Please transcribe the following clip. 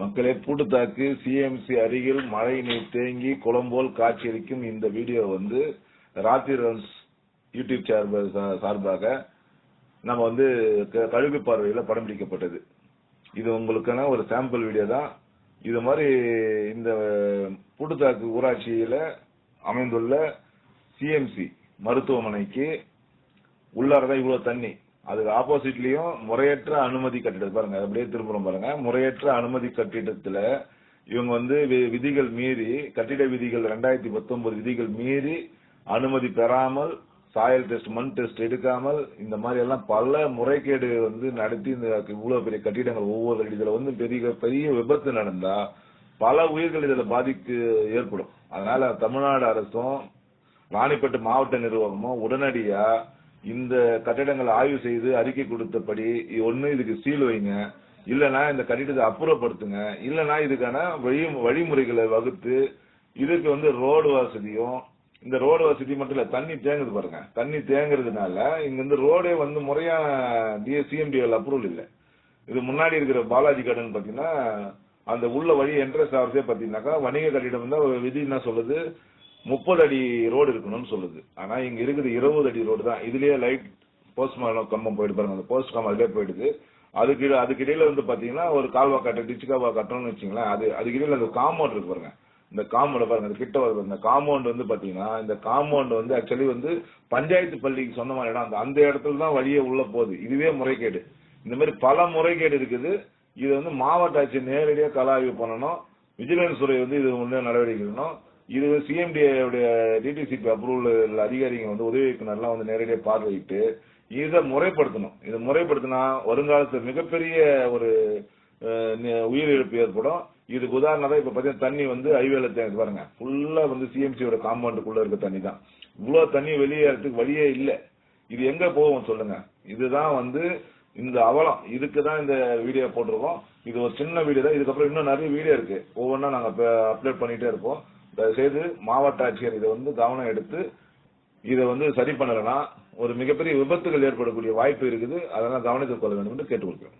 மக்களே பூட்டுத்தாக்கு சிஎம்சி அருகில் மழை நீர் தேங்கி குளம்போல் காட்சியளிக்கும் இந்த வீடியோ வந்து ராத்திரி ரன்ஸ் யூடியூப் சார்ப- சார்பாக நம்ம வந்து க- கழுகு பார்வையில் படம் பிடிக்கப்பட்டது. இது உங்களுக்கான ஒரு சாம்பிள் வீடியோ தான். இது மாதிரி இந்த பூட்டுத்தாக்கு ஊராட்சியில் அமைந்துள்ள சிஎம்சி மருத்துவமனைக்கு உள்ளாரதான் இவ்வளோ தண்ணி. அதுக்கு ஆப்போசிட்லயும் முறையற்ற அனுமதி கட்டிடம் பாருங்க அப்படியே திரும்புறோம் பாருங்க. முறையற்ற அனுமதி கட்டிடத்துல இவங்க வந்து வி- விதிகள் மீறி கட்டிட விதிகள் ரெண்டாயிரத்தி பத்தொன்பது விதிகள் மீறி அனுமதி பெறாமல் சாயல் டெஸ்ட் மண் டெஸ்ட் எடுக்காமல் இந்த மாதிரி எல்லாம் பல முறைகேடு வந்து நடத்தி இந்த இவ்வளவு பெரிய கட்டிடங்கள் ஒவ்வொரு இதுல வந்து பெரிய பெரிய விபத்து நடந்தா பல உயிர்கள் இதுல பாதிப்பு ஏற்படும். அதனால தமிழ்நாடு அரசும் ராணிப்பேட்டை மாவட்ட நிர்வாகமும் உடனடியா இந்த கட்டிடங்களை ஆய்வு செய்து அறிக்கை கொடுத்தபடி ஒன்று இதுக்கு சீல் வைங்க இல்லனா இந்த கட்டிடத்தை அப்புறப்படுத்துங்க இல்லனா இதுக்கான வழி வழிமுறைகளை வகுத்து இதுக்கு வந்து ரோடு வசதியும் இந்த ரோடு வசதி மட்டும் இல்ல தண்ணி தேங்குது பாருங்க. தண்ணி தேங்குறதுனால இங்க வந்து ரோடே வந்து முறையா சிஎம்டிஎல் அப்ரூவல் இல்லை. இது முன்னாடி இருக்கிற பாலாஜி கார்டன் பாத்தீங்கன்னா அந்த உள்ள வழி என்ட்ரன்ஸ் ஆகிறதே பாத்தீங்கன்னாக்கா வணிக கட்டிடம் தான் விதி என்ன சொல்லுது முப்பது அடி ரோடு இருக்கணும்னு சொல்லுது. ஆனா இங்க இருக்குது இருபது அடி ரோடு தான். இதுலயே லைட் போஸ்ட் கம்பம் போயிட்டு பாருங்க. அந்த போஸ்ட் கம்பம் அதுலேயே போயிடுது. அதுக்கு அதுக்கு இடையில வந்து பாத்தீங்கன்னா ஒரு கால்வா கட்ட டிச்சு கால்வா கட்டணும்னு வச்சுங்களேன். அது அதுக்கு இடையில அந்த காம்பவுண்ட் இருக்கு பாருங்க. இந்த காம்பவுண்ட் பாருங்க அந்த கிட்ட வருது இந்த காம்பவுண்ட் வந்து பாத்தீங்கன்னா இந்த காம்பவுண்ட் வந்து ஆக்சுவலி வந்து பஞ்சாயத்து பள்ளிக்கு சொந்தமான இடம். அந்த அந்த இடத்துல தான் வழியே உள்ள போகுது. இதுவே முறைகேடு. இந்த மாதிரி பல முறைகேடு இருக்குது. இது வந்து மாவட்ட ஆட்சியர் நேரடியாக கலாய்வு பண்ணணும். விஜிலன்ஸ் துறை வந்து இது முன்னே நடவடிக்கை எடுக்கணும். இது சிஎம்டிஏடைய டிடிசிபி அப்ரூவல் அதிகாரிங்க வந்து உதவி இயக்குநர்லாம் வந்து நேரடியாக பார்வையிட்டு இதை முறைப்படுத்தணும். இதை முறைப்படுத்தினா வருங்காலத்தில் மிகப்பெரிய ஒரு உயிரிழப்பு ஏற்படும். இதுக்கு உதாரணம் தான் இப்ப பாத்தீங்கன்னா தண்ணி வந்து ஹைவேல தேங்க பாருங்க. ஃபுல்லா வந்து சிஎம்சியோட காம்பவுண்டுக்குள்ள இருக்க தண்ணி தான். இவ்வளவு தண்ணி வெளியேறதுக்கு வழியே இல்லை. இது எங்க போகும் சொல்லுங்க. இதுதான் வந்து இந்த அவலம். இதுக்கு தான் இந்த வீடியோ போட்டிருக்கோம். இது ஒரு சின்ன வீடியோ தான். இதுக்கப்புறம் இன்னும் நிறைய வீடியோ இருக்கு. ஒவ்வொன்றா நாங்க அப்லோட் பண்ணிட்டே இருப்போம். தயவுசெய்து மாவட்ட ஆட்சியர் இதை வந்து கவனம் எடுத்து இதை வந்து சரி பண்ணலைன்னா ஒரு மிகப்பெரிய விபத்துகள் ஏற்படக்கூடிய வாய்ப்பு இருக்குது. அதெல்லாம் கவனத்தில் கொள்ள வேண்டும் என்று கேட்டுக்கொள்கிறோம்.